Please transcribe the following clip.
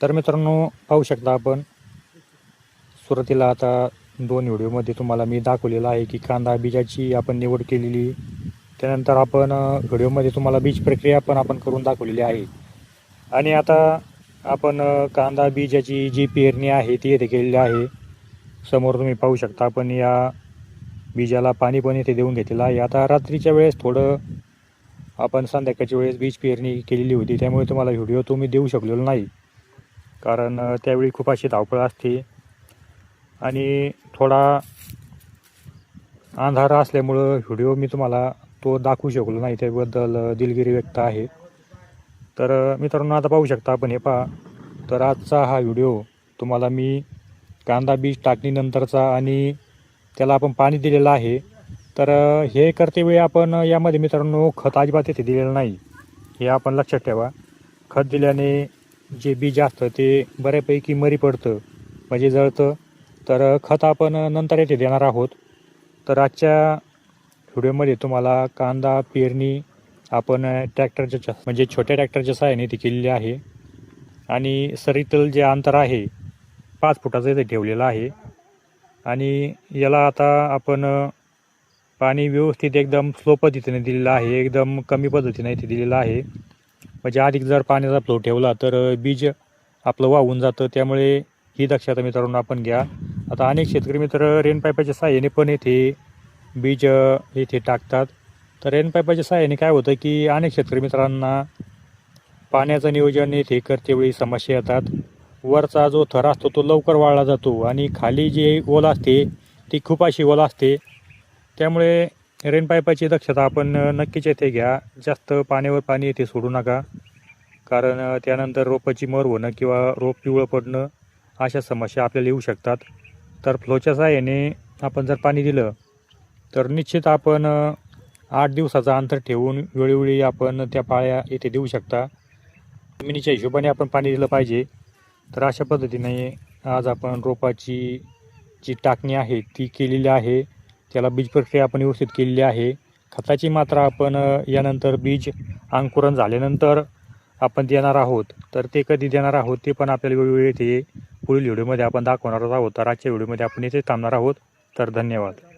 तर मित्रांनो पाहू शकता आपण. सुरुवातीला आता दोन व्हिडिओमध्ये तुम्हाला मी दाखवलेलं आहे की कांदा बीजाची आपण निवड केलेली. त्यानंतर आपण व्हिडिओमध्ये तुम्हाला बीज प्रक्रिया पण आपण करून दाखवलेली आहे. आणि आता आपण कांदा बीजाची जी पेरणी आहे ती येथे केलेली आहे. समोर तुम्ही पाहू शकता आपण या बीजाला पाणी पण येथे देऊन घेतलेलं आहे. आता रात्रीच्या वेळेस थोडं आपण संध्याकाळच्या वेळेस बीज पेरणी केलेली होती त्यामुळे तुम्हाला व्हिडिओ तुम्ही देऊ शकलेलो नाही. कारण त्यावेळी खूप अशी धावपळ असते. आणि थोडा अंधार असल्यामुळं व्हिडिओ मी तुम्हाला तो दाखवू शकलो नाही त्याबद्दल दिलगिरी व्यक्त आहे. तर मित्रांनो आता पाहू शकता आपण हे पहा. तर आजचा हा व्हिडिओ तुम्हाला मी कांदा बीज टाकणीनंतरचा आणि त्याला आपण पाणी दिलेलं आहे. तर हे करतेवेळी आपण यामध्ये मित्रांनो खत अजिबात येथे दिलेलं नाही. हे आपण लक्षात ठेवा. खत दिल्याने जे बीज असतं ते बऱ्यापैकी मरी पडतं. म्हणजे जळतं. तर खत आपण नंतर येथे देणार आहोत. तर आजच्या व्हिडिओमध्ये तुम्हाला कांदा पेरणी आपण ट्रॅक्टरच्या म्हणजे छोट्या ट्रॅक्टरच्या सहाय्याने ती केलेली आहे. आणि सरीतल जे अंतर आहे पाच फुटाचं इथे ठेवलेलं आहे. आणि याला आता आपण पाणी व्यवस्थित एकदम स्लो पद्धतीने दिलेलं आहे. एकदम कमी पद्धतीने इथे दिलेलं आहे. म्हणजे अधिक जर पाण्याचा फ्लो ठेवला तर बीज आपलं वाहून जातं. त्यामुळे ही दक्षता मित्रांनो आपण घ्या. आता अनेक शेतकरी मित्र रेन पाईपाच्या सहाय्याने पण येथे बीज येथे टाकतात. तर रेन पाईपाच्या सहाय्याने काय होतं की अनेक शेतकरी मित्रांना पाण्याचं नियोजन येथे करतेवेळी समस्या येतात. वरचा जो थर असतो तो लवकर वाळला जातो आणि खाली जी ओल असते ती खूप अशी ओल असते. त्यामुळे रेन पाईपाची दक्षता आपण नक्कीच येथे घ्या. जास्त पाण्यावर पाणी येथे सोडू नका. कारण त्यानंतर रोपाची मर होणं किंवा रोप पिवळं पडणं अशा समस्या आपल्याला येऊ शकतात. तर फ्लोच्या सहाय्याने आपण जर पाणी दिलं तर निश्चित आपण आठ दिवसाचं अंतर ठेवून वेळोवेळी आपण त्या पाळ्या येथे देऊ शकता. जमिनीच्या हिशोबाने आपण पाणी दिलं पाहिजे. तर अशा पद्धतीने आज आपण रोपाची जी टाकणी आहे ती केलेली आहे. त्याला बीज प्रक्रिया आपण व्यवस्थित केलेली आहे. खताची मात्रा आपण यानंतर बीज अंकुरण झाल्यानंतर आपण देणार आहोत. तर ते कधी देणार आहोत ते पण आपल्याला वेळोवेळी ते पुढील व्हिडिओमध्ये आपण दाखवणार आहोत. तर आजच्या व्हिडिओमध्ये आपण येथे थांबणार आहोत. तर धन्यवाद.